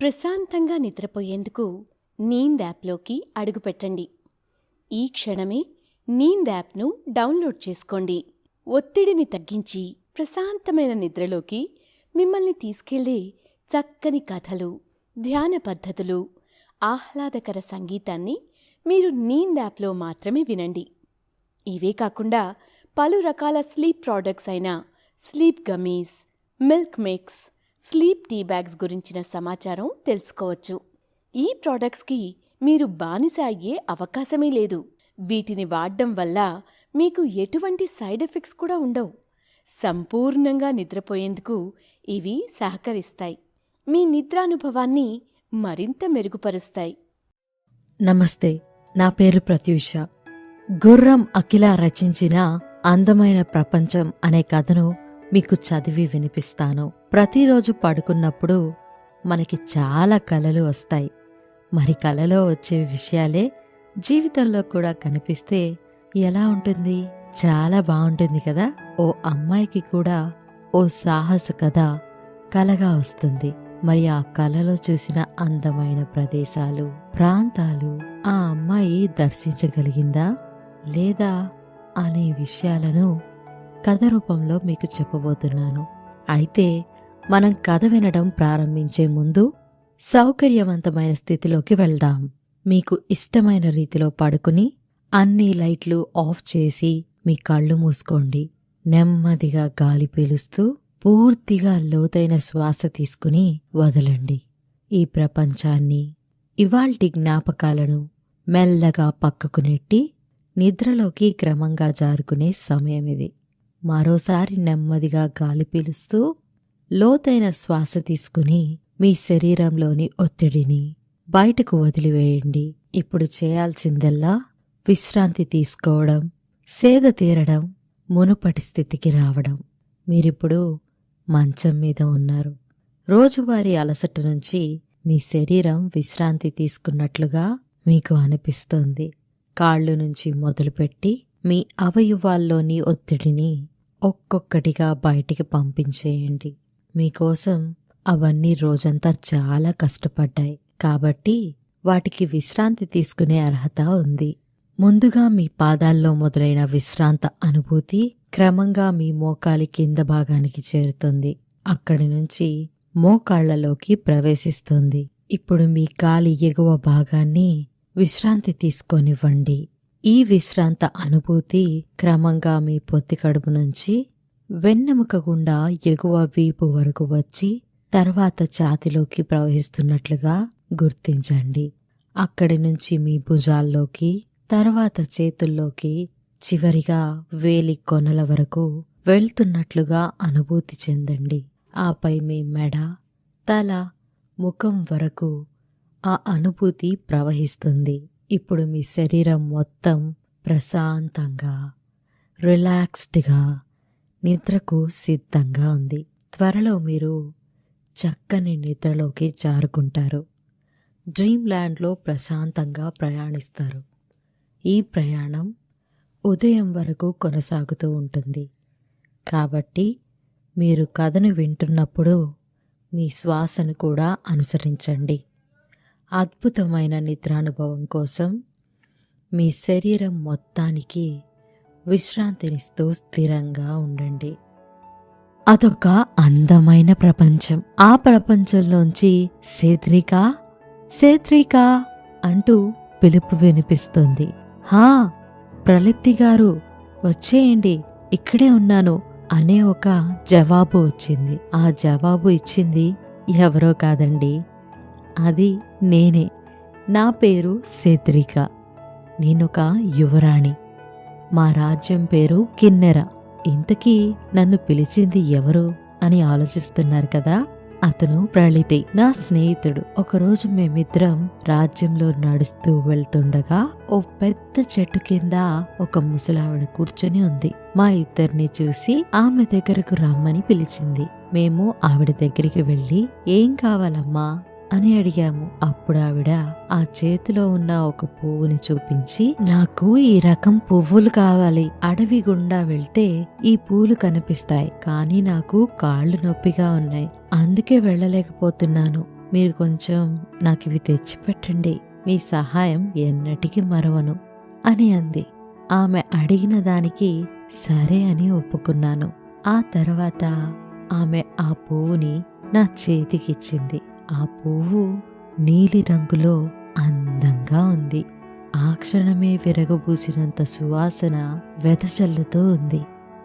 ప్రశాంతంగా నిద్రపోయేందుకు నీంద్ యాప్లోకి అడుగుపెట్టండి ఈ క్షణమే నీంద్ యాప్ను డౌన్లోడ్ చేసుకోండి. ఒత్తిడిని తగ్గించి ప్రశాంతమైన నిద్రలోకి మిమ్మల్ని తీసుకెళ్ళే చక్కని కథలు ధ్యాన పద్ధతులు ఆహ్లాదకర సంగీతాన్ని మీరు నీంద్ యాప్లో మాత్రమే వినండి. ఇవే కాకుండా పలు రకాల స్లీప్ ప్రోడక్ట్స్ అయిన sleep gummies milk mix sleep tea bags గురించిన సమాచారం తెలుసుకోవచ్చు. ఈ ప్రోడక్ట్స్కి మీరు బానిస అయ్యే అవకాశమే లేదు. వీటిని వాడడం వల్ల మీకు ఎటువంటి సైడ్ ఎఫెక్ట్స్ కూడా ఉండవు. సంపూర్ణంగా నిద్రపోయేందుకు ఇవి సహకరిస్తాయి. మీ నిద్రానుభవాన్ని మరింత మెరుగుపరుస్తాయి. నమస్తే నా పేరు ప్రత్యూష. గుర్రం అఖిల రచించిన అందమైన ప్రపంచం అనే కథను మీకు చదివి వినిపిస్తాను. ప్రతిరోజు పడుకున్నప్పుడు మనకి చాలా కలలు వస్తాయి. మరి కలలో వచ్చే విషయాలే జీవితంలో కూడా కనిపిస్తే ఎలా ఉంటుంది? చాలా బాగుంటుంది కదా? ఓ అమ్మాయికి కూడా ఓ సాహస కథ కలగా వస్తుంది. మరి ఆ కలలో చూసిన అందమైన ప్రదేశాలు ప్రాంతాలు ఆ అమ్మాయి దర్శించగలిగిందా లేదా అనే విషయాలను కథ రూపంలో మీకు చెప్పబోతున్నాను. అయితే మనం కథ వినడం ప్రారంభించే ముందు సౌకర్యవంతమైన స్థితిలోకి వెళ్దాం. మీకు ఇష్టమైన రీతిలో పడుకుని అన్ని లైట్లు ఆఫ్ చేసి మీ కళ్ళు మూసుకోండి. నెమ్మదిగా గాలి పీలుస్తూ పూర్తిగా లోతైన శ్వాస తీసుకుని వదలండి. ఈ ప్రపంచాన్ని ఇవాల్టి జ్ఞాపకాలను మెల్లగా పక్కకు నెట్టి నిద్రలోకి క్రమంగా జారుకునే సమయం ఇది. మరోసారి నెమ్మదిగా గాలి పీలుస్తూ లోతైన శ్వాస తీసుకుని మీ శరీరంలోని ఒత్తిడిని బయటకు వదిలివేయండి. ఇప్పుడు చేయాల్సిందల్లా విశ్రాంతి తీసుకోవడం సేద తీరడం మునుపటి స్థితికి రావడం. మీరిప్పుడు మంచం మీద ఉన్నారు. రోజువారీ అలసట నుంచి మీ శరీరం విశ్రాంతి తీసుకున్నట్లుగా మీకు అనిపిస్తోంది. కాళ్ళు నుంచి మొదలుపెట్టి మీ అవయవాల్లోని ఒత్తిడిని ఒక్కొక్కటిగా బయటికి పంపించేయండి. మీకోసం అవన్నీ రోజంతా చాలా కష్టపడ్డాయి. కాబట్టి వాటికి విశ్రాంతి తీసుకునే అర్హత ఉంది. ముందుగా మీ పాదాల్లో మొదలైన విశ్రాంత అనుభూతి క్రమంగా మీ మోకాలి కింద భాగానికి చేరుతుంది. అక్కడి నుంచి మోకాళ్ళలోకి ప్రవేశిస్తుంది. ఇప్పుడు మీ కాలి ఎగువ భాగాన్ని విశ్రాంతి తీసుకొనివ్వండి. ఈ విశ్రాంత అనుభూతి క్రమంగా మీ పొత్తి కడుపు నుంచి వెన్నెముక గుండా ఎగువ వీపు వరకు వచ్చి తర్వాత ఛాతిలోకి ప్రవహిస్తున్నట్లుగా గుర్తించండి. అక్కడి నుంచి మీ భుజాల్లోకి తర్వాత చేతుల్లోకి చివరిగా వేలి కొనల వరకు వెళ్తున్నట్లుగా అనుభూతి చెందండి. ఆపై మీ మెడ తల ముఖం వరకు ఆ అనుభూతి ప్రవహిస్తుంది. ఇప్పుడు మీ శరీరం మొత్తం ప్రశాంతంగా రిలాక్స్డ్గా నిద్రకు సిద్ధంగా ఉంది. త్వరలో మీరు చక్కని నిద్రలోకి జారుకుంటారు. డ్రీమ్ ల్యాండ్లో ప్రశాంతంగా ప్రయాణిస్తారు. ఈ ప్రయాణం ఉదయం వరకు కొనసాగుతూ ఉంటుంది. కాబట్టి మీరు కథను వింటున్నప్పుడు మీ శ్వాసను కూడా అనుసరించండి. అద్భుతమైన నిద్రానుభవం కోసం మీ శరీరం మొత్తానికి విశ్రాంతినిస్తూ స్థిరంగా ఉండండి. అదొక అందమైన ప్రపంచం. ఆ ప్రపంచంలోంచి సేత్రిక సేత్రిక అంటూ పిలుపు వినిపిస్తుంది. హా ప్రలిప్తి గారు వచ్చేయండి ఇక్కడే ఉన్నాను అనే ఒక జవాబు వచ్చింది. ఆ జవాబు ఇచ్చింది ఎవరో కాదండి అది నేనే. నా పేరు సేత్రిక నేనొక యువరాణి. మా రాజ్యం పేరు కిన్నెర. ఇంతకీ నన్ను పిలిచింది ఎవరు అని ఆలోచిస్తున్నారు కదా? అతను ప్రళితి. నా స్నేహితుడు. ఒకరోజు మేమిద్దరం రాజ్యంలో నడుస్తూ వెళ్తుండగా ఓ పెద్ద చెట్టు కింద ఒక ముసలావిడ కూర్చొని ఉంది. మా ఇద్దరిని చూసి ఆమె దగ్గరకు రమ్మని పిలిచింది. మేము ఆవిడ దగ్గరికి వెళ్ళి ఏం కావాలమ్మా? అని అడిగాము. అప్పుడు ఆవిడ ఆ చేతిలో ఉన్న ఒక పువ్వుని చూపించి నాకు ఈ రకం పువ్వులు కావాలి. అడవి గుండా వెళ్తే ఈ పూలు కనిపిస్తాయి. కానీ నాకు కాళ్ళు నొప్పిగా ఉన్నాయి. అందుకే వెళ్ళలేకపోతున్నాను. మీరు కొంచెం నాకు ఇవి తెచ్చిపెట్టండి. మీ సహాయం ఎన్నటికీ మరవను అని అంది. ఆమె అడిగిన దానికి సరే అని ఒప్పుకున్నాను. ఆ తర్వాత ఆమె ఆ పువ్వుని నా చేతికిచ్చింది. ఆ పువ్వు నీలి రంగులో అందంగా ఉంది. ఆ క్షణమే విరగబూసినంత సువాసన వెదజల్లుతూ ఉంది.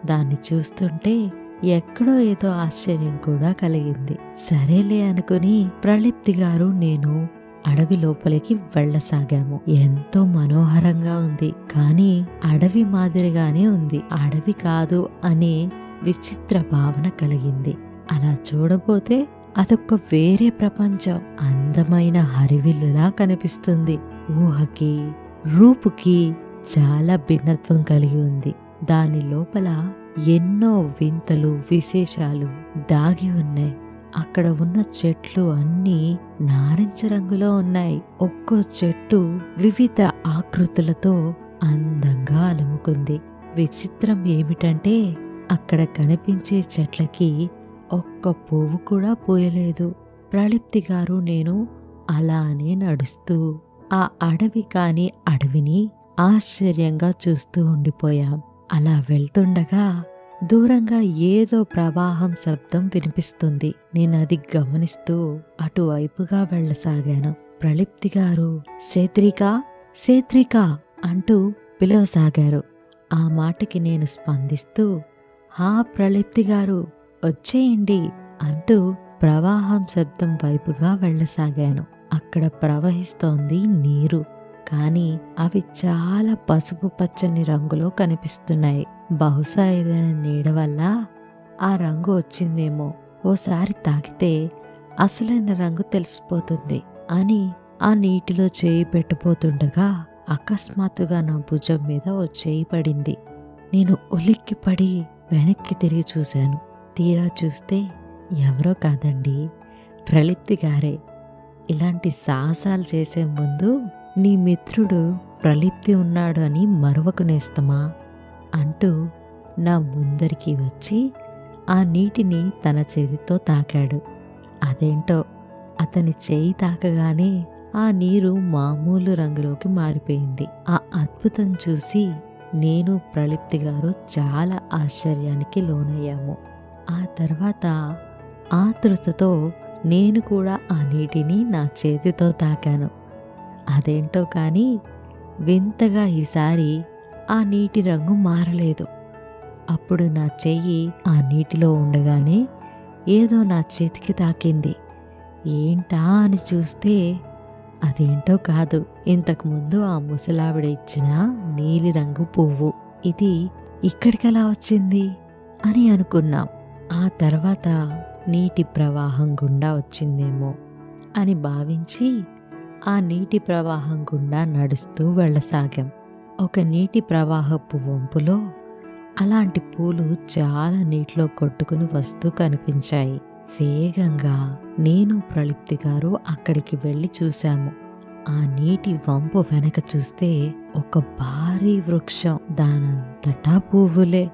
దాన్ని చూస్తుంటే ఎక్కడో ఏదో ఆశ్చర్యం కూడా కలిగింది. సరేలే అనుకుని ప్రళిప్తి గారు నేను అడవి లోపలికి వెళ్ళసాగాము. ఎంతో మనోహరంగా ఉంది. కానీ అడవి మాదిరిగానే ఉంది. అడవి కాదు అనే విచిత్ర భావన కలిగింది. అలా చూడబోతే అదొక వేరే ప్రపంచం. అందమైన హరివిల్లులా కనిపిస్తుంది. ఊహకి రూపుకి చాలా భిన్నత్వం కలిగి ఉంది. దాని లోపల ఎన్నో వింతలు విశేషాలు దాగి ఉన్నాయి. అక్కడ ఉన్న చెట్లు అన్నీ నారింజ రంగులో ఉన్నాయి. ఒక్కో చెట్టు వివిధ ఆకృతులతో అందంగా అలుముకుంది. విచిత్రం ఏమిటంటే అక్కడ కనిపించే చెట్లకి ఒక్క పువ్వు కూడా పూయలేదు. ప్రళిప్తి గారు నేను అలానే నడుస్తూ ఆ అడవి కాని అడవిని ఆశ్చర్యంగా చూస్తూ ఉండిపోయాం. అలా వెళ్తుండగా దూరంగా ఏదో ప్రవాహం శబ్దం వినిపిస్తుంది. నేను అది గమనిస్తూ అటువైపుగా వెళ్ళసాగాను. ప్రళిప్తి గారు సేత్రిక సేత్రిక అంటూ పిలవసాగారు. ఆ మాటకి నేను స్పందిస్తూ హా ప్రళిప్తి గారు వచ్చేయండి అంటూ ప్రవాహం శబ్దం వైపుగా వెళ్ళసాగాను. అక్కడ ప్రవహిస్తోంది నీరు. కానీ అవి చాలా పసుపు పచ్చని రంగులో కనిపిస్తున్నాయి. బహుశా ఏదైనా నీడ వల్ల ఆ రంగు వచ్చిందేమో. ఓసారి తాకితే అసలైన రంగు తెలిసిపోతుంది అని ఆ నీటిలో చేయి పెట్టబోతుండగా అకస్మాత్తుగా నా భుజం మీద ఓ చేయి పడింది. నేను ఉలిక్కిపడి వెనక్కి తిరిగి చూశాను. తీరా చూస్తే ఎవరో కాదండి. ప్రలిప్తి గారే. ఇలాంటి సాహసాలు చేసే ముందు నీ మిత్రుడు ప్రలిప్తి ఉన్నాడు అని మరవకు నేస్తమా అంటూ నా ముందరికి వచ్చి ఆ నీటిని తన చేతితో తాకాడు. అదేంటో అతని చేయి తాకగానే ఆ నీరు మామూలు రంగులోకి మారిపోయింది. ఆ అద్భుతం చూసి నేను ప్రలిప్తి గారు చాలా ఆశ్చర్యానికి లోనయ్యాము. ఆ తర్వాత ఆతృతతో నేను కూడా ఆ నీటిని నా చేతితో తాకాను. అదేంటో కానీ వింతగా ఈసారి ఆ నీటి రంగు మారలేదు. అప్పుడు నా చెయ్యి ఆ నీటిలో ఉండగానే ఏదో నా చేతికి తాకింది. ఏంటా అని చూస్తే అదేంటో కాదు. ఇంతకుముందు ఆ ముసలావిడ ఇచ్చిన నీలిరంగు పువ్వు. ఇది ఇక్కడికెలా వచ్చింది? అని అనుకున్నాం. ఆ తర్వాత నీటి ప్రవాహం గుండా వచ్చిందేమో అని భావించి ఆ నీటి ప్రవాహం గుండా నడుస్తూ వెళ్ళసాగాం. ఒక నీటి ప్రవాహపు వంపులో అలాంటి పూలు చాలా నీటిలో కొట్టుకుని వస్తూ కనిపించాయి. వేగంగా నేను ప్రళిప్తి గారు అక్కడికి వెళ్ళి చూశాము. ఆ నీటి వంపు వెనక చూస్తే ఒక భారీ వృక్షం దానంతటా పువ్వులే.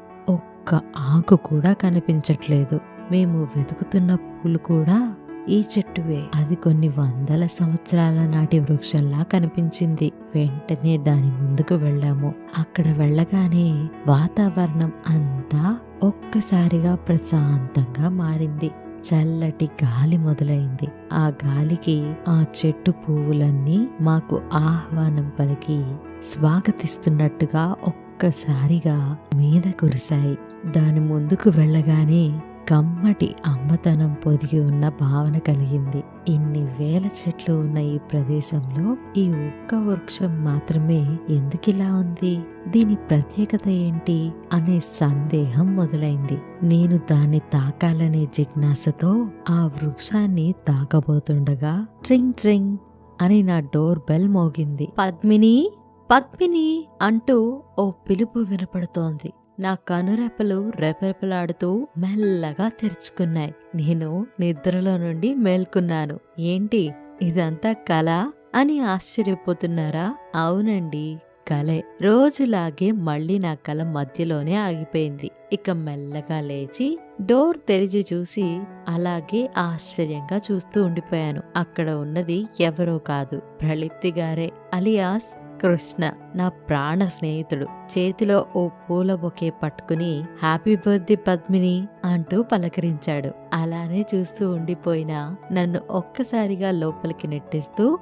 ఒక్క ఆకు కూడా కనిపించట్లేదు. మేము వెతుకుతున్న పూలు కూడా ఈ చెట్టువే. అది కొన్ని వందల సంవత్సరాల నాటి వృక్షంలా కనిపించింది. వెంటనే దాని ముందుకు వెళ్ళాము. అక్కడ వెళ్ళగానే వాతావరణం అంతా ఒక్కసారిగా ప్రశాంతంగా మారింది. చల్లటి గాలి మొదలైంది. ఆ గాలికి ఆ చెట్టు పువ్వులన్నీ మాకు ఆహ్వానం పలికి స్వాగతిస్తున్నట్టుగా ఒక్కసారిగా మీద కురిశాయి. దాని ముందుకు వెళ్ళగానే కమ్మటి అమ్మతనం పొదిగి ఉన్న భావన కలిగింది. ఇన్ని వేల చెట్లు ఉన్న ఈ ప్రదేశంలో ఈ ఒక్క వృక్షం మాత్రమే ఎందుకిలా ఉంది? దీని ప్రత్యేకత ఏంటి? అనే సందేహం మొదలైంది. నేను దాన్ని తాకాలనే జిజ్ఞాసతో ఆ వృక్షాన్ని తాకబోతుండగా ట్రింగ్ ట్రింగ్ అని నా డోర్ బెల్ మోగింది. పద్మిని పద్మిని అంటూ ఓ పిలుపు వినపడుతోంది. నా కనురెప్పలు రెపరెపలాడుతూ మెల్లగా తెరుచుకున్నాయి. నేను నిద్రలో నుండి మేల్కున్నాను. ఏంటి? ఇదంతా కళ అని ఆశ్చర్యపోతున్నారా? అవునండి కలే. రోజులాగే మళ్ళీ నా కళ మధ్యలోనే ఆగిపోయింది. ఇక మెల్లగా లేచి డోర్ తెరిచి చూసి అలాగే ఆశ్చర్యంగా చూస్తూ ఉండిపోయాను. అక్కడ ఉన్నది ఎవరో కాదు. ప్రళిప్తి గారే. అలియాస్ కృష్ణ నా ప్రాణ స్నేహితుడు. చేతిలో ఓ పూల బొకే పట్టుకుని హ్యాపీ బర్త్డే పద్మిని అంటూ పలకరించాడు. అలానే చూస్తూ ఉండిపోయిన నన్ను ఒక్కసారిగా లోపలికి నెట్టేస్తూ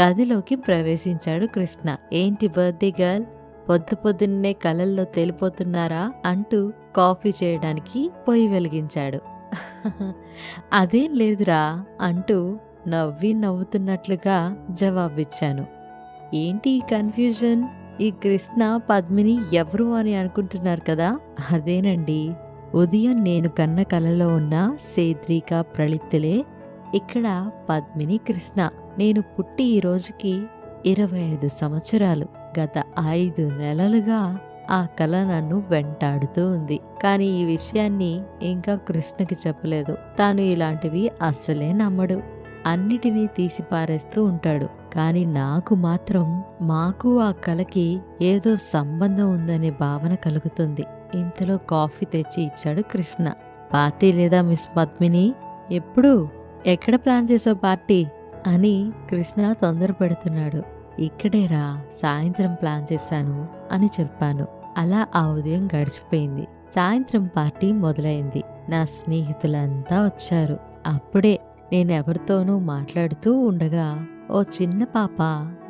గదిలోకి ప్రవేశించాడు కృష్ణ. ఏంటి బర్త్డే గర్ల్ పొద్దు పొద్దున్నే కలల్లో తేలిపోతున్నారా? అంటూ కాఫీ చేయడానికి పొయ్యి వెలిగించాడు. అదేం లేదురా అంటూ నవ్వి నవ్వుతున్నట్లుగా జవాబిచ్చాను. ఏంటి ఈ కన్ఫ్యూజన్ ఈ కృష్ణ పద్మిని ఎవరు అని అనుకుంటున్నారు కదా? అదేనండి. ఉదయం నేను కన్న కలలో ఉన్న సేద్రిక ప్రళిప్తులే ఇక్కడ పద్మిని కృష్ణ. నేను పుట్టి ఈ రోజుకి ఇరవై ఐదు సంవత్సరాలు. గత ఐదు నెలలుగా ఆ కళ నన్ను వెంటాడుతూ ఉంది. కానీ ఈ విషయాన్ని ఇంకా కృష్ణకి చెప్పలేదు. తాను ఇలాంటివి అస్సలే నమ్మడు. అన్నిటినీ తీసిపారేస్తూ ఉంటాడు. కానీ నాకు మాత్రం మాకు ఆ కళకి ఏదో సంబంధం ఉందనే భావన కలుగుతుంది. ఇంతలో కాఫీ తెచ్చి ఇచ్చాడు కృష్ణ. పార్టీ లేదా మిస్ పద్మిని? ఎప్పుడు? ఎక్కడ ప్లాన్ చేసావు పార్టీ? అని కృష్ణ తొందరపడుతున్నాడు. ఇక్కడేరా సాయంత్రం ప్లాన్ చేశాను అని చెప్పాను. అలా ఆ ఉదయం గడిచిపోయింది. సాయంత్రం పార్టీ మొదలైంది. నా స్నేహితులంతా వచ్చారు. అప్పుడే నేనెవరితోనూ మాట్లాడుతూ ఉండగా ఓ చిన్న పాప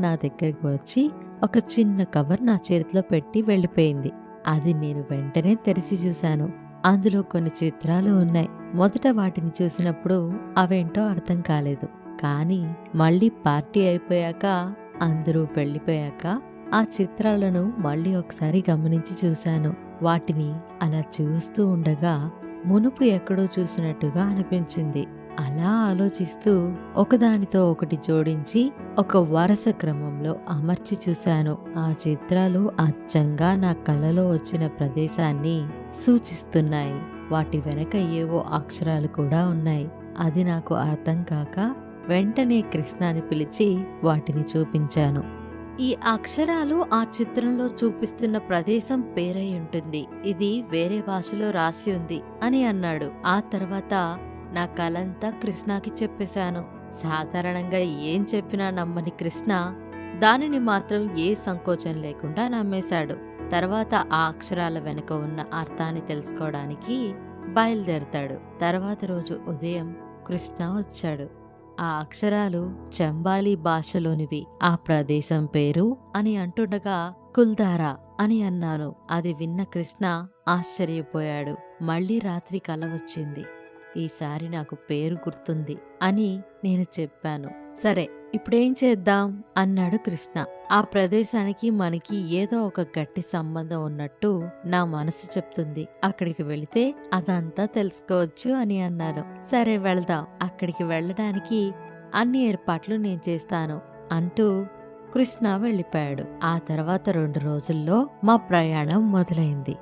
నా దగ్గరికి వచ్చి ఒక చిన్న కవర్ నా చేతిలో పెట్టి వెళ్ళిపోయింది. అది నేను వెంటనే తెరిచి చూశాను. అందులో కొన్ని చిత్రాలు ఉన్నాయి. మొదట వాటిని చూసినప్పుడు అవేంటో అర్థం కాలేదు. కానీ మళ్ళీ పార్టీ అయిపోయాక అందరూ వెళ్ళిపోయాక ఆ చిత్రాలను మళ్ళీ ఒకసారి గమనించి చూశాను. వాటిని అలా చూస్తూ ఉండగా మునుపు ఎక్కడో చూసినట్టుగా అనిపించింది. అలా ఆలోచిస్తూ ఒకదానితో ఒకటి జోడించి ఒక వరుస క్రమంలో అమర్చి చూశాను. ఆ చిత్రాలు అచ్చంగా నా కళ్ళలో వచ్చిన ప్రదేశాన్ని సూచిస్తున్నాయి. వాటి వెనక ఏవో అక్షరాలు కూడా ఉన్నాయి. అది నాకు అర్థం కాక వెంటనే కృష్ణాని పిలిచి వాటిని చూపించాను. ఈ అక్షరాలు ఆ చిత్రంలో చూపిస్తున్న ప్రదేశం పేరై ఉంటుంది. ఇది వేరే భాషలో రాసి ఉంది అని అన్నాడు. ఆ తర్వాత నా కలంతా కృష్ణాకి చెప్పేశాను. సాధారణంగా ఏం చెప్పినా నమ్మని కృష్ణ దానిని మాత్రం ఏ సంకోచం లేకుండా నమ్మేశాడు. తర్వాత ఆ అక్షరాల వెనుక ఉన్న అర్థాన్ని తెలుసుకోవడానికి బయలుదేరతాడు. తర్వాత రోజు ఉదయం కృష్ణ వచ్చాడు. ఆ అక్షరాలు చెంబాలి భాషలోనివి. ఆ ప్రదేశం పేరు అని అంటుండగా కుల్దారా అని అన్నాను. అది విన్న కృష్ణ ఆశ్చర్యపోయాడు. మళ్ళీ రాత్రి కల వచ్చింది. ఈసారి నాకు పేరు గుర్తుంది అని నేను చెప్పాను. సరే ఇప్పుడేం చేద్దాం? అన్నాడు కృష్ణ. ఆ ప్రదేశానికి మనకి ఏదో ఒక గట్టి సంబంధం ఉన్నట్టు నా మనసు చెప్తుంది. అక్కడికి వెళితే అదంతా తెలుసుకోవచ్చు అని అన్నాను సరే వెళదాం. అక్కడికి వెళ్ళడానికి అన్ని ఏర్పాట్లు నేను చేస్తాను అంటూ కృష్ణ వెళ్ళిపోయాడు. ఆ తర్వాత రెండు రోజుల్లో మా ప్రయాణం మొదలైంది.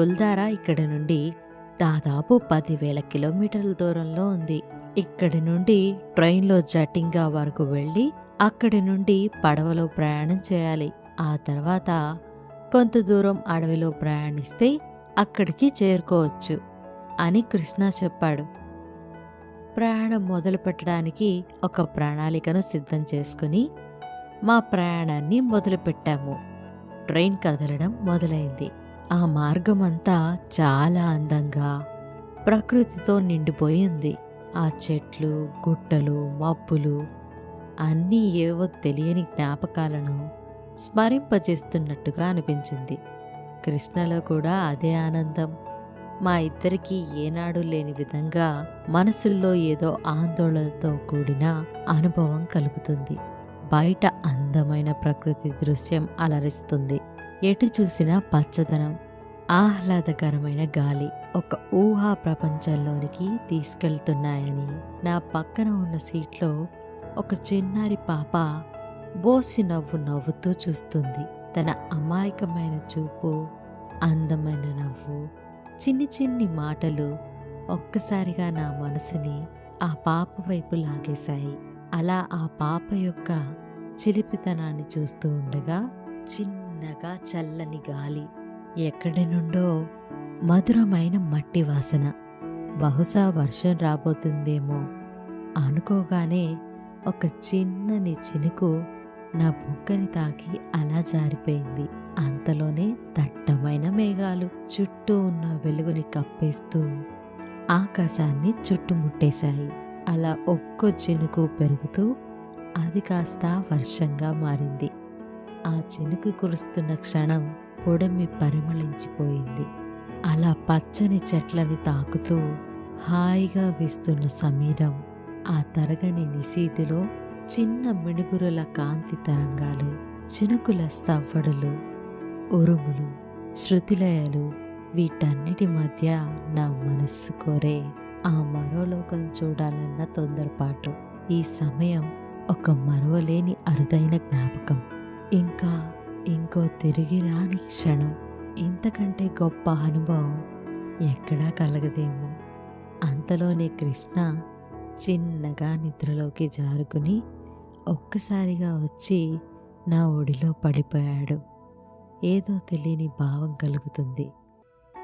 గుల్దారా ఇక్కడి నుండి దాదాపు పదివేల కిలోమీటర్ల దూరంలో ఉంది. ఇక్కడి నుండి ట్రైన్లో జటింగా వరకు వెళ్ళి అక్కడి నుండి పడవలో ప్రయాణం చేయాలి. ఆ తర్వాత కొంత దూరం అడవిలో ప్రయాణిస్తే అక్కడికి చేరుకోవచ్చు అని కృష్ణ చెప్పాడు. ప్రయాణం మొదలు పెట్టడానికి ఒక ప్రణాళికను సిద్ధం చేసుకుని మా ప్రయాణాన్ని మొదలుపెట్టాము. ట్రైన్ కదలడం మొదలైంది. ఆ మార్గమంతా చాలా అందంగా ప్రకృతితో నిండిపోయి ఉంది. ఆ చెట్లు గుట్టలు మబ్బులు అన్నీ ఏవో తెలియని జ్ఞాపకాలను స్మరింపజేస్తున్నట్టుగా అనిపించింది. కృష్ణలో కూడా అదే ఆనందం. మా ఇద్దరికీ ఏనాడు లేని విధంగా మనసుల్లో ఏదో ఆందోళనతో కూడిన అనుభవం కలుగుతుంది. బయట అందమైన ప్రకృతి దృశ్యం అలరిస్తుంది. ఎటు చూసినా పచ్చదనం ఆహ్లాదకరమైన గాలి ఒక ఊహా ప్రపంచంలోనికి తీసుకెళ్తున్నాయని. నా పక్కన ఉన్న సీట్లో ఒక చిన్నారి పాప బోసి నవ్వు నవ్వుతూ చూస్తుంది. తన అమాయకమైన చూపు అందమైన నవ్వు చిన్ని చిన్ని మాటలు ఒక్కసారిగా నా మనసుని ఆ పాప వైపు లాగేశాయి. అలా ఆ పాప యొక్క చిలిపితనాన్ని చూస్తూ ఉండగా చిన్నగా చల్లని గాలి ఎక్కడి నుండో మధురమైన మట్టి వాసన. బహుశా వర్షం రాబోతుందేమో అనుకోగానే ఒక చిన్నని చినుకు నా బుగ్గని తాకి అలా జారిపోయింది. అంతలోనే దట్టమైన మేఘాలు చుట్టూ ఉన్న వెలుగుని కప్పేస్తూ ఆకాశాన్ని చుట్టుముట్టేశాయి. అలా ఒక్కో చినుకు పెరుగుతూ అది కాస్త వర్షంగా మారింది. ఆ చినుకు కురుస్తున్న క్షణం పొడమి పరిమళించిపోయింది. అలా పచ్చని చెట్లని తాకుతూ హాయిగా వీస్తున్న సమీరం ఆ తరగని నిశీతిలో చిన్న మిణుగురుల కాంతి తరంగాలు చినుకుల సవ్వడులు ఉరుములు శృతిలయలు వీటన్నిటి మధ్య నా మనస్సు కోరే ఆ మరోలోకం చూడాలన్న తొందరపాటు. ఈ సమయం ఒక మరవలేని అరుదైన జ్ఞాపకం. ఇంకా ఇంకో తిరిగి రాని క్షణం. ఇంతకంటే గొప్ప అనుభవం ఎక్కడా కలగదేమో. అంతలోనే కృష్ణ చిన్నగా నిద్రలోకి జారుకుని ఒక్కసారిగా వచ్చి నా ఒడిలో పడిపోయాడు. ఏదో తెలియని భావం కలుగుతుంది.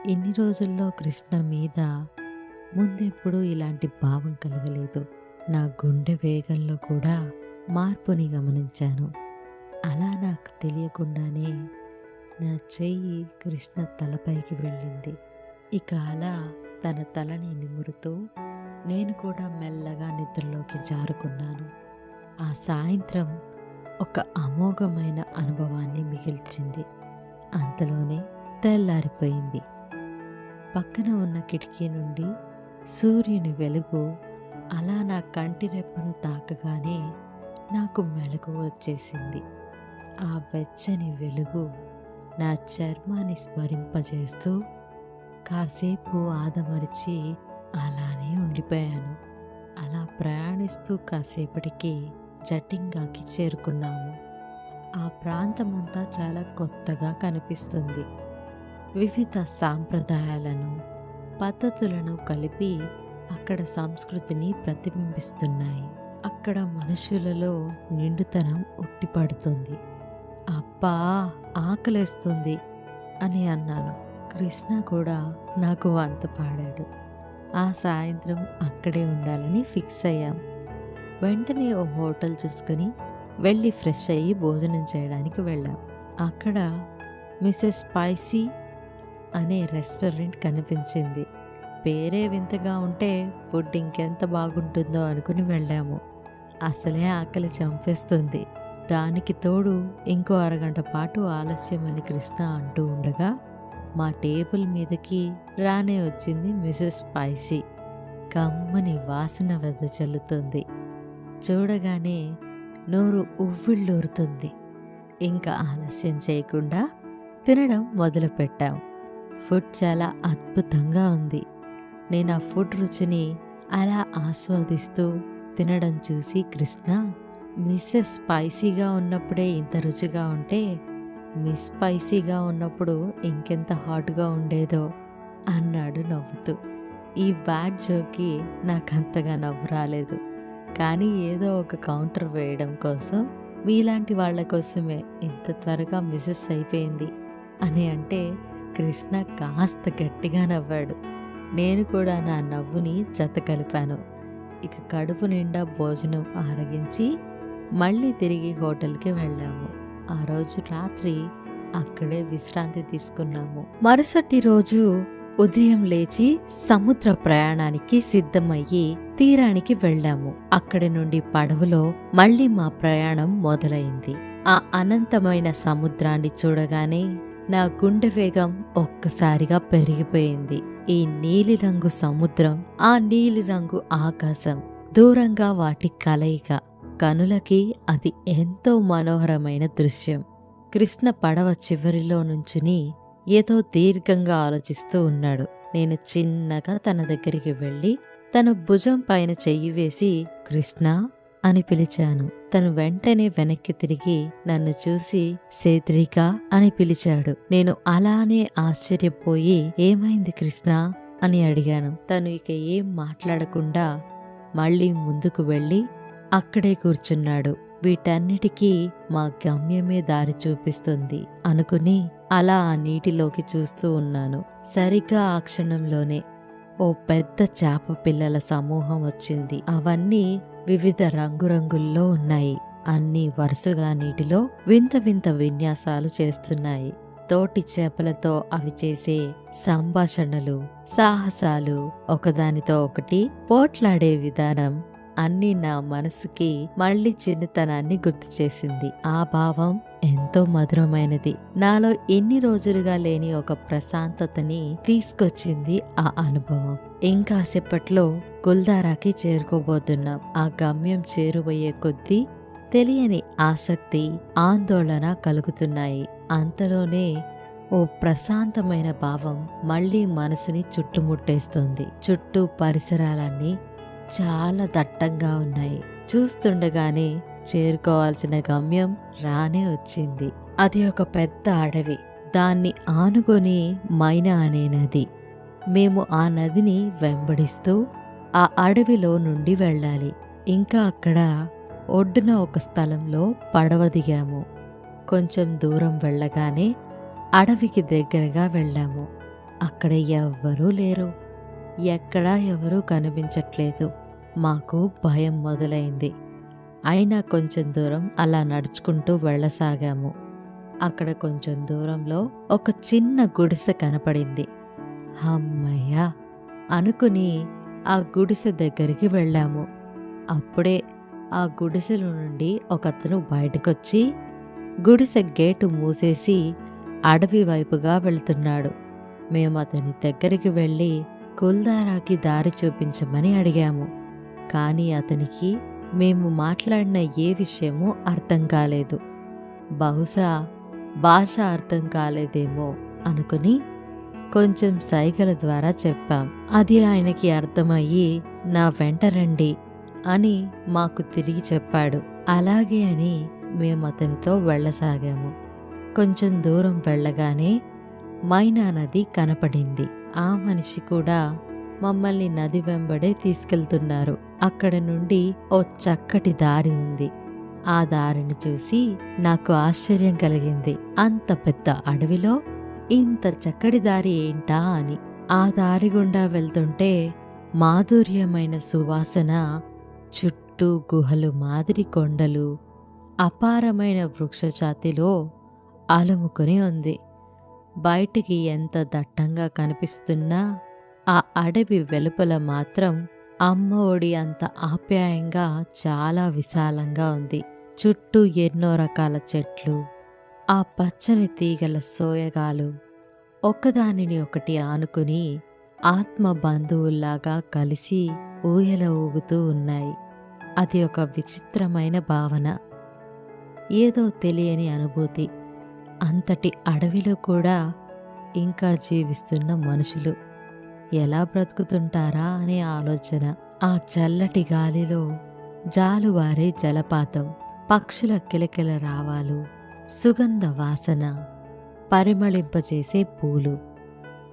ఇన్ని రోజుల్లో కృష్ణ మీద ముందెప్పుడూ ఇలాంటి భావం కలగలేదు. నా గుండె వేగంలో కూడా మార్పుని గమనించాను. అలా నాకు తెలియకుండానే నా చెయ్యి కృష్ణ తలపైకి వెళ్ళింది. ఇక అలా తన తలని నిమురుతూ నేను కూడా మెల్లగా నిద్రలోకి జారుకున్నాను. ఆ సాయంత్రం ఒక అమోఘమైన అనుభవాన్ని మిగిల్చింది. అంతలోనే తెల్లారిపోయింది. పక్కన ఉన్న కిటికీ నుండి సూర్యుని వెలుగు అలా నా కంటి రెప్పను తాకగానే నాకు మెలకు వచ్చేసింది. ఆ వెచ్చని వెలుగు నా చర్మాన్ని స్మరింపజేస్తూ కాసేపు ఆదమరిచి అలానే ఉండిపోయాను. అలా ప్రయాణిస్తూ కాసేపటికి జటింగాకి చేరుకున్నాము. ఆ ప్రాంతమంతా చాలా కొత్తగా కనిపిస్తుంది. వివిధ సాంప్రదాయాలను పద్ధతులను కలిపి అక్కడ సంస్కృతిని ప్రతిబింబిస్తున్నాయి. అక్కడ మనుషులలో నిండుతనం ఉట్టిపడుతుంది. అబ్బా ఆకలేస్తుంది అని అన్నాను. కృష్ణ కూడా నాకు వంత పాడాడు. ఆ సాయంత్రం అక్కడే ఉండాలని ఫిక్స్ అయ్యాం. వెంటనే ఓ హోటల్ చూసుకుని వెళ్ళి ఫ్రెష్ అయ్యి భోజనం చేయడానికి వెళ్ళాం. అక్కడ మిసెస్ స్పైసీ అనే రెస్టారెంట్ కనిపించింది. పేరే వింతగా ఉంటే ఫుడ్ ఇంకెంత బాగుంటుందో అనుకుని వెళ్ళాము. అసలే ఆకలి చంపేస్తుంది. దానికి తోడు ఇంకో అరగంట పాటు ఆలస్యమని కృష్ణ అంటూ ఉండగా మా టేబుల్ మీదకి రానే వచ్చింది మిసెస్ స్పైసీ. కమ్మని వాసన వెదజల్లుతుంది చూడగానే నోరు ఉవ్విళ్ళూరుతుంది. ఇంకా ఆలస్యం చేయకుండా తినడం మొదలుపెట్టాం. ఫుడ్ చాలా అద్భుతంగా ఉంది. నేను ఆ ఫుడ్ రుచిని అలా ఆస్వాదిస్తూ తినడం చూసి కృష్ణ మిస్సెస్ స్పైసీగా ఉన్నప్పుడే ఇంత రుచిగా ఉంటే మిస్ స్పైసీగా ఉన్నప్పుడు ఇంకెంత హాట్గా ఉండేదో అన్నాడు నవ్వుతూ. ఈ బ్యాడ్ జోకి నాకంతగా నవ్వు రాలేదు. కానీ ఏదో ఒక కౌంటర్ వేయడం కోసం మీలాంటి వాళ్ళ కోసమే ఇంత త్వరగా మిసెస్ అయిపోయింది అని అంటే కృష్ణ కాస్త గట్టిగా నవ్వాడు. నేను కూడా నా నవ్వుని జత కలిపాను. ఇక కడుపు నిండా భోజనం ఆరగించి మళ్ళీ తిరిగి హోటల్కి వెళ్ళాము. ఆ రోజు రాత్రి అక్కడే విశ్రాంతి తీసుకున్నాము. మరుసటి రోజు ఉదయం లేచి సముద్ర ప్రయాణానికి సిద్ధమయ్యి తీరానికి వెళ్ళాము. అక్కడి నుండి పడవలో మళ్ళీ మా ప్రయాణం మొదలైంది. ఆ అనంతమైన సముద్రాన్ని చూడగానే నా గుండె వేగం ఒక్కసారిగా పెరిగిపోయింది. ఈ నీలిరంగు సముద్రం ఆ నీలిరంగు ఆకాశం దూరంగా వాటి కలయిక కనులకి అది ఎంతో మనోహరమైన దృశ్యం. కృష్ణ పడవ చివరిలో నుంచుని ఏదో దీర్ఘంగా ఆలోచిస్తూ ఉన్నాడు. నేను చిన్నగా తన దగ్గరికి వెళ్ళి తన భుజం పైన చెయ్యి వేసి కృష్ణ అని పిలిచాను. తను వెంటనే వెనక్కి తిరిగి నన్ను చూసి సేత్రిక అని పిలిచాడు. నేను అలానే ఆశ్చర్యపోయి ఏమైంది కృష్ణ? అని అడిగాను. తను ఇక ఏం మాట్లాడకుండా మళ్ళీ ముందుకు వెళ్ళి అక్కడే కూర్చున్నాడు. వీటన్నిటికీ మా గమ్యమే దారి చూపిస్తుంది అనుకుని అలా ఆ నీటిలోకి చూస్తూ ఉన్నాను. సరిగ్గా ఆ క్షణంలోనే ఓ పెద్ద చేప పిల్లల సమూహం వచ్చింది. అవన్నీ వివిధ రంగురంగుల్లో ఉన్నాయి. అన్నీ వరుసగా నీటిలో వింత వింత విన్యాసాలు చేస్తున్నాయి. తోటి చేపలతో అవి చేసే సంభాషణలు సాహసాలు ఒకదానితో ఒకటి పోట్లాడే విధానం అన్నీ నా మనసుకి మళ్ళీ చిన్నతనాన్ని గుర్తు చేసింది. ఆ భావం ఎంతో మధురమైనది. నాలో ఎన్ని రోజులుగా లేని ఒక ప్రశాంతతని తీసుకొచ్చింది ఆ అనుభవం. ఇంకాసేపట్లో గుల్దారాకి చేరుకోబోతున్నాం. ఆ గమ్యం చేరువయ్యే కొద్దీ తెలియని ఆసక్తి ఆందోళన కలుగుతున్నాయి. అంతలోనే ఓ ప్రశాంతమైన భావం మళ్ళీ మనసుని చుట్టుముట్టేస్తుంది. చుట్టూ పరిసరాలన్నీ చాలా దట్టంగా ఉన్నాయి. చూస్తుండగానే చేరుకోవాల్సిన గమ్యం రానే వచ్చింది. అది ఒక పెద్ద అడవి. దాన్ని ఆనుకొని మైనా అనే నది. మేము ఆ నదిని వెంబడిస్తూ ఆ అడవిలో నుండి వెళ్ళాలి. ఇంకా అక్కడ ఒడ్డున ఒక స్థలంలో పడవ దిగాము. కొంచెం దూరం వెళ్ళగానే అడవికి దగ్గరగా వెళ్ళాము. అక్కడ ఎవ్వరూ లేరు. ఎక్కడా ఎవరూ కనిపించట్లేదు. మాకు భయం మొదలైంది. అయినా కొంచెం దూరం అలా నడుచుకుంటూ వెళ్ళసాగాము. అక్కడ కొంచెం దూరంలో ఒక చిన్న గుడిసె కనపడింది. అమ్మయ్యా అనుకుని ఆ గుడిసె దగ్గరికి వెళ్ళాము. అప్పుడే ఆ గుడిసెల నుండి ఒకతను బయటకొచ్చి గుడిసె గేటు మూసేసి అడవి వైపుగా వెళ్తున్నాడు. మేము అతని దగ్గరికి వెళ్ళి కుల్దారాకి దారి చూపించమని అడిగాము. కానీ అతనికి మేము మాట్లాడిన ఏ విషయమూ అర్థం కాలేదు. బహుశా భాష అర్థం కాలేదేమో అనుకుని కొంచెం సైగల ద్వారా చెప్పాం. అది ఆయనకి అర్థమయ్యి నా వెంట రండి అని మాకు తిరిగి చెప్పాడు. అలాగే అని మేము అతనితో వెళ్ళసాగాము. కొంచెం దూరం వెళ్ళగానే మైనా నది కనపడింది. ఆ మనిషి కూడా మమ్మల్ని నది వెంబడే తీసుకెళ్తున్నారు. అక్కడ నుండి ఓ చక్కటి దారి ఉంది. ఆ దారిని చూసి నాకు ఆశ్చర్యం కలిగింది. అంత పెద్ద అడవిలో ఇంత చక్కటి దారి ఏంటా అని. ఆ దారి గుండా వెళ్తుంటే మాధుర్యమైన సువాసన చుట్టూ గుహలు మాదిరి కొండలు అపారమైన వృక్షజాతిలో అలుముకొని ఉంది. బయటికి ఎంత దట్టంగా కనిపిస్తున్నా ఆ అడవి వెలుపల మాత్రం అమ్మ ఒడి అంత ఆప్యాయంగా చాలా విశాలంగా ఉంది. చుట్టూ ఎన్నో రకాల చెట్లు ఆ పచ్చని తీగల సోయగాలు. ఒకదానిని ఒకటి ఆనుకుని ఆత్మ బంధువుల్లాగా కలిసి ఊయల ఊగుతూ ఉన్నాయి. అది ఒక విచిత్రమైన భావన. ఏదో తెలియని అనుభూతి. అంతటి అడవిలో కూడా ఇంకా జీవిస్తున్న మనుషులు ఎలా బ్రతుకుతుంటారా అనే ఆలోచన. ఆ చల్లటి గాలిలో జాలువారే జలపాతం పక్షుల కిలకిల రావాలు సుగంధ వాసన పరిమళింపజేసే పూలు.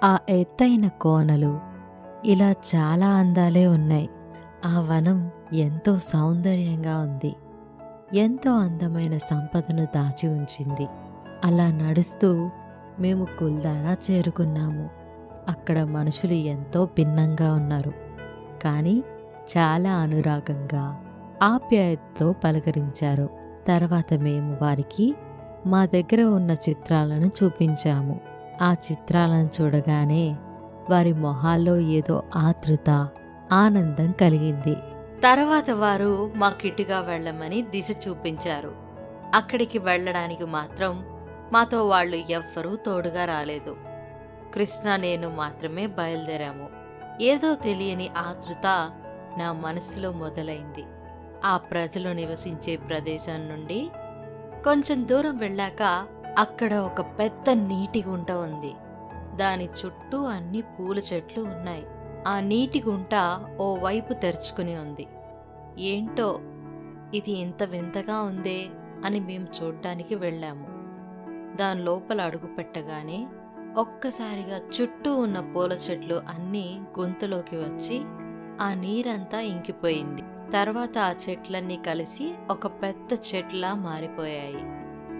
ఆ ఎత్తైన కోనలు ఇలా చాలా అందాలే ఉన్నాయి. ఆ వనం ఎంతో సౌందర్యంగా ఉంది. ఎంతో అందమైన సంపదను దాచి ఉంచింది. అలా నడుస్తూ మేము కుల్దారా చేరుకున్నాము. అక్కడ మనుషులు ఎంతో భిన్నంగా ఉన్నారు. కానీ చాలా అనురాగంగా ఆప్యాయతతో పలకరించారు. తర్వాత మేము వారికి మా దగ్గర ఉన్న చిత్రాలను చూపించాము. ఆ చిత్రాలను చూడగానే వారి మొహాల్లో ఏదో ఆతృత ఆనందం కలిగింది. తర్వాత వారు మా కిటుగా వెళ్ళమని దిశ చూపించారు. అక్కడికి వెళ్ళడానికి మాత్రం మాతో వాళ్ళు ఎవ్వరూ తోడుగా రాలేదు. కృష్ణ నేను మాత్రమే బయలుదేరాము. ఏదో తెలియని ఆతృత నా మనసులో మొదలైంది. ఆ ప్రజలు నివసించే ప్రదేశం నుండి కొంచెం దూరం వెళ్ళాక అక్కడ ఒక పెద్ద నీటి గుంట ఉంది. దాని చుట్టూ అన్ని పూల చెట్లు ఉన్నాయి. ఆ నీటి గుంట ఓ వైపు తెరుచుకుని ఉంది. ఏంటో ఇది ఇంత వింతగా ఉందే అని మేము చూడ్డానికి వెళ్ళాము. దాని లోపల అడుగు పెట్టగానే ఒక్కసారిగా చుట్టూ ఉన్న పూల చెట్లు అన్నీ గొంతులోకి వచ్చి ఆ నీరంతా ఇంకిపోయింది. తర్వాత ఆ చెట్లన్నీ కలిసి ఒక పెద్ద చెట్టులా మారిపోయాయి.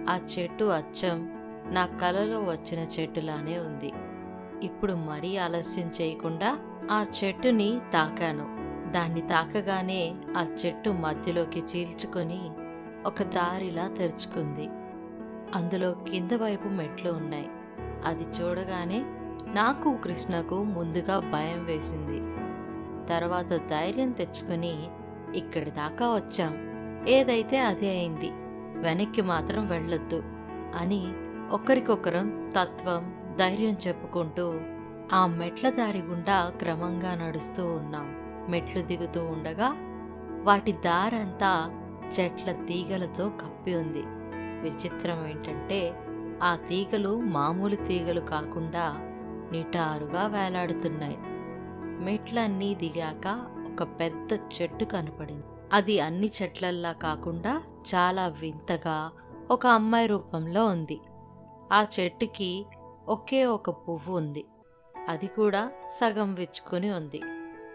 ఆ చెట్టు అచ్చం నా కలలో వచ్చిన చెట్టులానే ఉంది. ఇప్పుడు మరీ ఆలస్యం చేయకుండా ఆ చెట్టుని తాకాను. దాన్ని తాకగానే ఆ చెట్టు మధ్యలోకి చీల్చుకొని ఒక దారిలా తెరుచుకుంది. అందులో కింద వైపు మెట్లు ఉన్నాయి. అది చూడగానే నాకు కృష్ణకు ముందుగా భయం వేసింది. తర్వాత ధైర్యం తెచ్చుకొని ఇక్కడి దాకా వచ్చాం. ఏదైతే అదే అయింది వెనక్కి మాత్రం వెళ్ళొద్దు అని ఒకరికొకరం తత్వం ధైర్యం చెప్పుకుంటూ ఆ మెట్ల దారి గుండా క్రమంగా నడుస్తూ ఉన్నాం. మెట్లు దిగుతూ ఉండగా వాటి దారంతా చెట్ల తీగలతో కప్పి ఉంది. విచిత్రం ఏంటంటే ఆ తీగలు మామూలు తీగలు కాకుండా నిటారుగా వేలాడుతున్నాయి. మెట్లన్నీ దిగాక ఒక పెద్ద చెట్టు కనపడింది. అది అన్ని చెట్లల్లా కాకుండా చాలా వింతగా ఒక అమ్మాయి రూపంలో ఉంది. ఆ చెట్టుకి ఒకే ఒక పువ్వు ఉంది. అది కూడా సగం విచ్చుకొని ఉంది.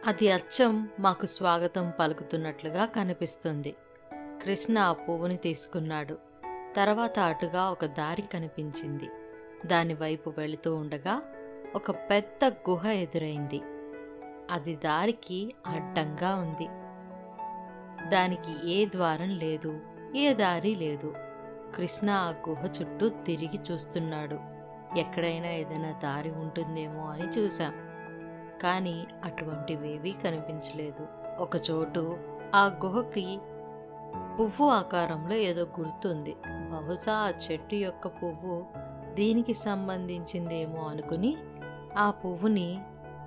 అది అచ్చం మాకు స్వాగతం పలుకుతున్నట్లుగా కనిపిస్తుంది. కృష్ణ ఆ పువ్వుని తీసుకున్నాడు. తర్వాత అటుగా ఒక దారి కనిపించింది. దాని వైపు వెళుతూ ఉండగా ఒక పెద్ద గుహ ఎదురైంది. అది దారికి అడ్డంగా ఉంది. దానికి ఏ ద్వారం లేదు ఏ దారి లేదు. కృష్ణ ఆ గుహ చుట్టూ తిరిగి చూస్తున్నాడు. ఎక్కడైనా ఏదైనా దారి ఉంటుందేమో అని చూశాం. కానీ అటువంటివేవీ కనిపించలేదు. ఒకచోటు ఆ గుహకి పువ్వు ఆకారంలో ఏదో గుర్తుంది. బహుశా ఆ చెట్టు యొక్క పువ్వు దీనికి సంబంధించిందేమో అనుకుని ఆ పువ్వుని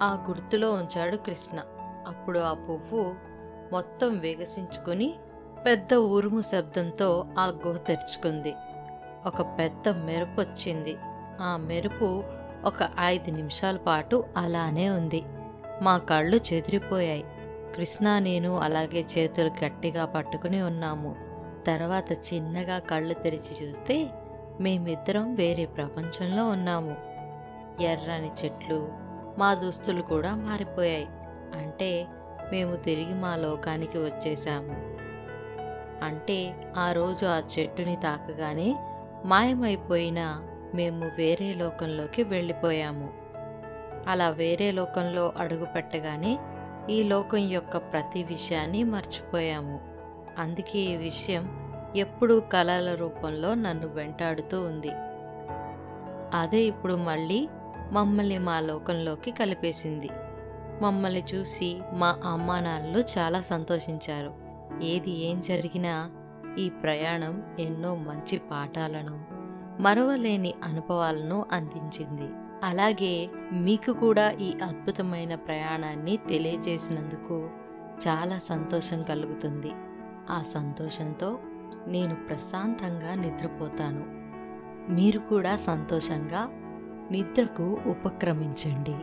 ఆ గుర్తులో ఉంచాడు కృష్ణ. అప్పుడు ఆ పువ్వు మొత్తం వికసించుకుని పెద్ద ఉరుము శబ్దంతో ఆ గుహ తెరుచుకుంది. ఒక పెద్ద మెరుపు వచ్చింది. ఆ మెరుపు ఒక ఐదు నిమిషాల పాటు అలానే ఉంది. మా కళ్ళు చెదిరిపోయాయి. కృష్ణ నేను అలాగే చేతులు గట్టిగా పట్టుకుని ఉన్నాము. తర్వాత చిన్నగా కళ్ళు తెరిచి చూస్తే మేమిద్దరం వేరే ప్రపంచంలో ఉన్నాము. ఎర్రని చెట్లు మా దుస్తులు కూడా మారిపోయాయి. అంటే మేము తిరిగి మా లోకానికి వచ్చేసాము అంటే ఆ రోజు ఆ చెట్టుని తాకగానే మాయమైపోయిన మేము వేరే లోకంలోకి వెళ్ళిపోయాము. అలా వేరే లోకంలో అడుగు పెట్టగానే ఈ లోకం యొక్క ప్రతి విషయాన్ని మర్చిపోయాము. అందుకే ఈ విషయం ఎప్పుడూ కళల రూపంలో నన్ను వెంటాడుతూ ఉంది. అదే ఇప్పుడు మళ్ళీ మమ్మల్ని మా లోకంలోకి కలిపేసింది. మమ్మల్ని చూసి మా అమ్మానాన్నలు చాలా సంతోషించారు. ఏది ఏం జరిగినా ఈ ప్రయాణం ఎన్నో మంచి పాఠాలను మరవలేని అనుభవాలను అందించింది. అలాగే మీకు కూడా ఈ అద్భుతమైన ప్రయాణాన్ని తెలియజేసినందుకు చాలా సంతోషం కలుగుతుంది. ఆ సంతోషంతో నేను ప్రశాంతంగా నిద్రపోతాను. మీరు కూడా సంతోషంగా నిద్రకు ఉపక్రమించండి.